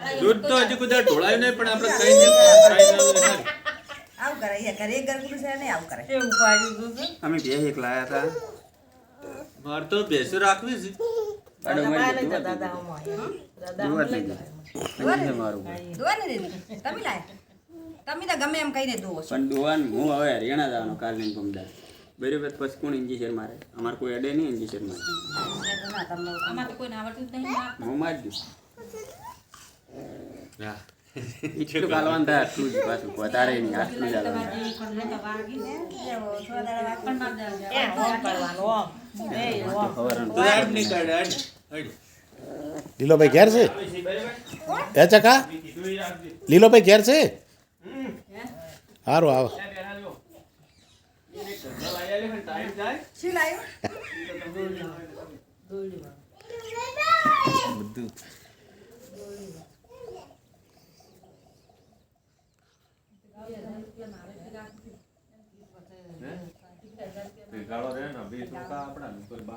દૂધ તો હજી કુદર ઢોળાયું નહીં પણ આપણે કઈ નહીં. આવું કરે એ ઘરે ઘર કુદર છે ને આવું કરે કેવું પાડ્યું દૂધ અમે બે એક લાયા હતા મારે તો ભેંસો રાખવી છે. આડો મારી દાદા દાદા અમાય દાદા દુવા અમાય થઈ ગઈ. અહીં છે મારું દોવા ને દીધી? તમે લાય? તમે તો ગમે એમ કહીને દોવો પણ દુવાન હું હવે હરિયાણા જવાનો કાલ ને ગમદાર બરાબર પછી કોણ ઇન્જિશર મારે? અમારે કોઈ અડે નહીં ઇન્જિશર મારે. હું મારી દઉં. એટલું કાલવાન થાય આટલું જ પાછું વધારે નહીં આટલું જ. લીલોભાઈ ઘેર છે બરાબર? એ ચકા. લીલોભાઈ ઘેર છે સારું આવો બધું ભેગાડો રહે ને, વીસ રૂપિયા આપણા